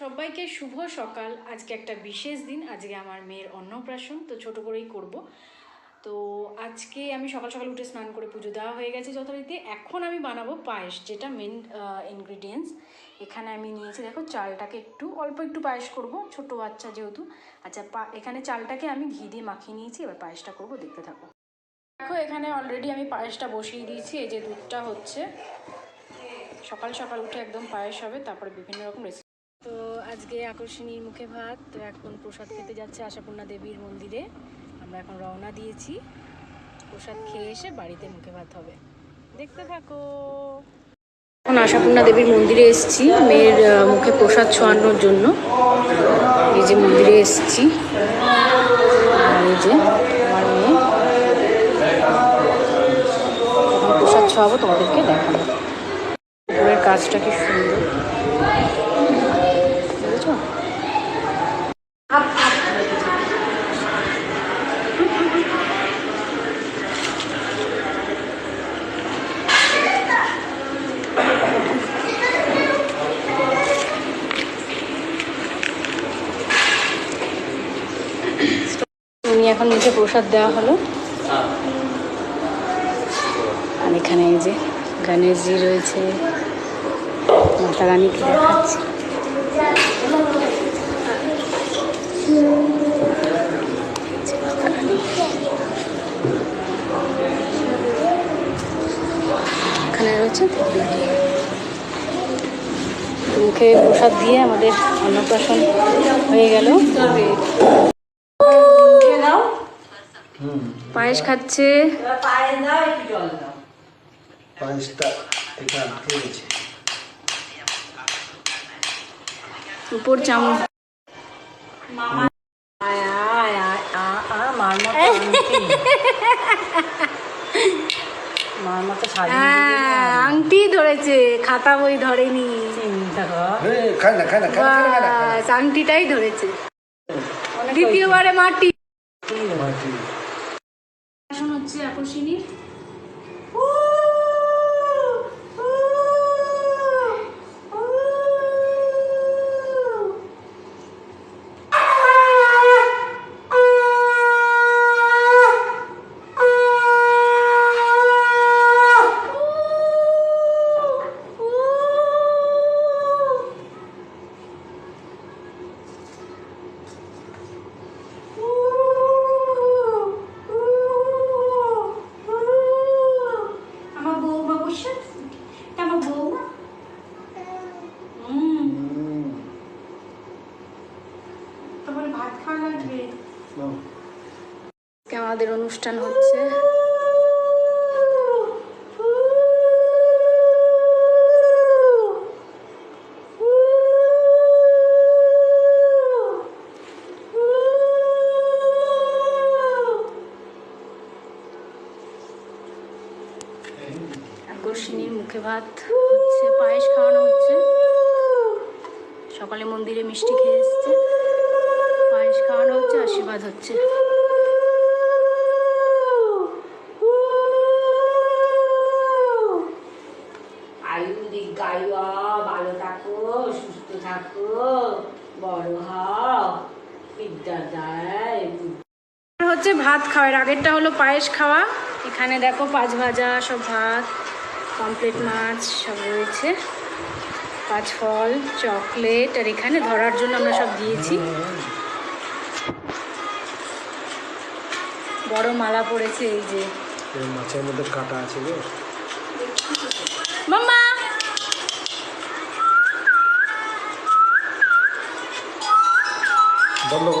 সবাইকে শুভ সকাল। আজকে একটা বিশেষ দিন, আজকে আমার মেয়ের অন্নপ্রাশন, তো ছোট করেই করব। তো আজকে আমি সকাল সকাল উঠে স্নান করে পুজো দেওয়া হয়ে গেছে যথারীতি। এখন আমি বানাবো পায়েস, যেটা মেন ইনগ্রিডিয়েন্টস এখানে আমি নিয়েছি, দেখো, চালটাকে একটু, অল্প একটু পায়েস করব, ছোট বাচ্চা যেহেতু। আচ্ছা এখানে চালটাকে আমি ঘি দিয়ে মাখিয়ে নিয়েছি, এবার পায়েসটা করব, দেখতে থাকো। দেখো, এখানে অলরেডি আমি পায়েসটা বসিয়ে দিয়েছি, এই যে দুধটা হচ্ছে। সকাল সকাল উঠে একদম পায়েস হবে, তারপরে বিভিন্ন রকম রেসিপি তো আজকে আকর্ষণীর মুখে ভাত, তো এখন প্রসাদ খেতে যাচ্ছে আশাপূর্ণা দেবীর মন্দিরে। আমরা এখন রওনা দিয়েছি। প্রসাদ খেয়ে এসে বাড়িতে মুখে ভাত হবে। দেখতে থাকো। এখন আশাপূর্ণা দেবীর মন্দিরে এসেছি। মেয়ের মুখে প্রসাদ ছোঁয়ানোর জন্য। এই যে মন্দিরে এসেছি। এই যে আমার মেয়ে। প্রসাদ ছোঁয়াবো তোমাদেরকে দেখাবো। কাজটা কি সুন্দর। উনি এখন নিচে প্রসাদ দেওয়া হলো। আর এখানে এই যে গণেশজি রয়েছে, মাতা রানীকে দেখাচ্ছি। এখানে রয়েছে মুখে প্রসাদ দিয়ে আমাদের অন্নপ্রাশন হয়ে গেল। পায়েস খাচ্ছে। পায়েসটা থেকে চামচ। হ্যাঁ আংটি ধরেছে খাতা বই ধরেনি। আংটিটাই ধরেছে। দ্বিতীয়বারে মাটি। হচ্ছে আকর্ষণীর আমার বৌমা বসে আছে। এটা আমার বৌমা হুম হুম, তোমার ভাত খাওয়া লাগবে নাও। আজকে আমাদের অনুষ্ঠান হচ্ছে। আকর্ষণীর মুখে ভাত হচ্ছে, পায়েস খাওয়ানো হচ্ছে। সকালে মন্দিরে মিষ্টি খেয়ে এসছে। পায়েস খাওয়ানো হচ্ছে, আশীর্বাদ হচ্ছে। আয়ু দীর্ঘায়ু ভালো থাকো সুস্থ থাকো বড় হও বিদ্যা দেয় হচ্ছে ভাত খাওয়ার আগেরটা হলো পায়েস খাওয়া। এখানে দেখো পাঁচ ভাজা সব ভাত পমপ্লেট মাছ সব রয়েছে। পাঁচ ফল চকলেট আর এখানে ধরার জন্য আমরা সব দিয়েছি। বড় মালা পড়েছে এই যে। মাছের মধ্যে কাটা আছে গো। মাম্মা! বন্ধ কর।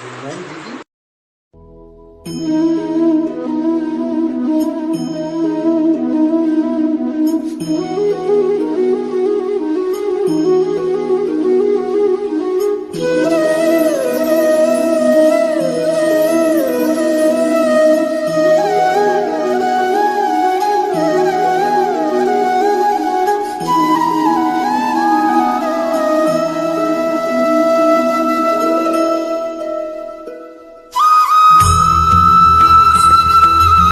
Dinlen dedi.